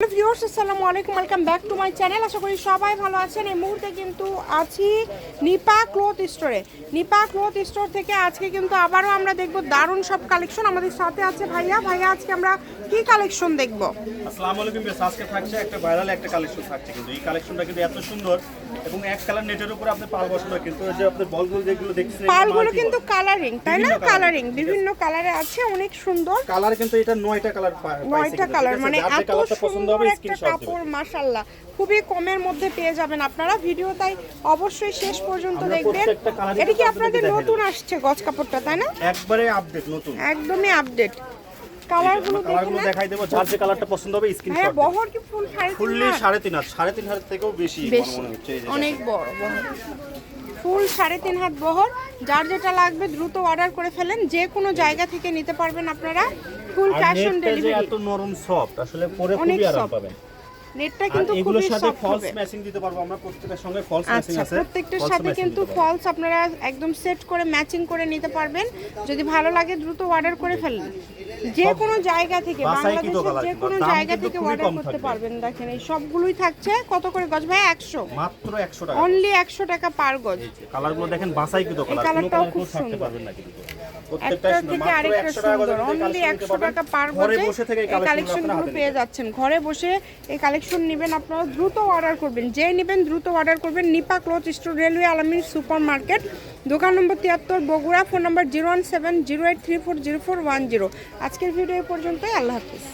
Hello viewers আসসালামু আলাইকুম welcome back to my channel. আশা করি সবাই ভালো আছেন। এই মুহূর্তে কিন্তু আছি নিপা ক্লথ স্টোরে। নিপা ক্লথ স্টোর থেকে আজকে কিন্তু আবারও আমরা দেখব দারুণ সব কালেকশন আমাদের সাথে আছে ভাইয়া। ভাইয়া আজকে আমরা কি কালেকশন দেখব? আসসালামু আলাইকুম বেশ আজকে থাকছে একটা ভাইরাল একটা কালেকশন থাকছে কিন্তু। এই কালেকশনটা কিন্তু এত সুন্দর এবং এক কালার নেটের উপর আপনি পাল বসানো কিন্তু যে আপনি বলগুলো যেগুলো দেখছেন পালগুলো কিন্তু কালারিং তাই না? কালারিং। বিভিন্ন কালারে আছে অনেক সুন্দর। কালার কিন্তু এটা নয়টা কালার নয়টা কালার মানে এত পছন্দ হবে একটা স্ক্রিনশট দিবেন কাপড় মাশাল্লাহ খুবই কমের মধ্যে পেয়ে যাবেন আপনারা। ভিডিও তাই অবশ্যই শেষ পর্যন্ত দেখবেন। এটা কি আপনাদের নতুন আসছে গজ কাপড়টা তাই না? একবারে আপডেট নতুন। একদমই আপডেট কালারগুলো কালারগুলো দেখাই দেবো যার যে কালারটা পছন্দ হবে হ্যাঁ বহর কি ফুল ফুললি হাত? হাত থেকেও বেশি মনে হচ্ছে অনেক বড় বহর। ফুল সাড়ে তিন হাত বহর। যার যেটা লাগবে দ্রুত অর্ডার করে ফেলেন। যে কোনো জায়গা থেকে নিতে পারবেন আপনারা। ফুল ক্যাশ অন ডেলিভারি এত নরম সফট আসলে পরে খুবই আরাম পাবেন। নেটটা কিন্তু খুবই সাথে ফলস ম্যাচিং দিতে পারব আমরা প্রত্যেকটার সঙ্গে ফলস ম্যাচিং আচ্ছা আছে। প্রত্যেকটার সাথে কিন্তু ফলস আপনারা একদম সেট করে ম্যাচিং করে নিতে পারবেন। যদি ভালো লাগে দ্রুত অর্ডার করে ফেলুন। যে কোনো জায়গা থেকে বাংলাদেশের যে কোনো জায়গা থেকে অর্ডার করতে পারবেন। দেখেন এই সবগুলোই থাকছে কত করে গজ? ভাই একশো। মাত্র একশো টাকা। অনলি একশো টাকা পার গজ। কালারগুলো দেখেন বাছাই কিন্তু কালার কালারটাও কালার খুব সুন্দর। পারবেন না কিন্তু। একটা থেকে আরেকটা সুন্দর অনলি একশো টাকা পার ঘরে গজে বসে এই কালেকশনগুলো পেয়ে যাচ্ছেন। ঘরে বসে এই কালেকশন নেবেন আপনারা দ্রুত অর্ডার করবেন। যে নেবেন দ্রুত অর্ডার করবেন। Nipa cloth store railway Alamin super market দোকান নম্বর তিয়াত্তর Bogura phone number zero one seven zero eight three four zero four one zero. আজকের ভিডিও পর্যন্ত পর্যন্তই। আল্লাহ হাফিজ।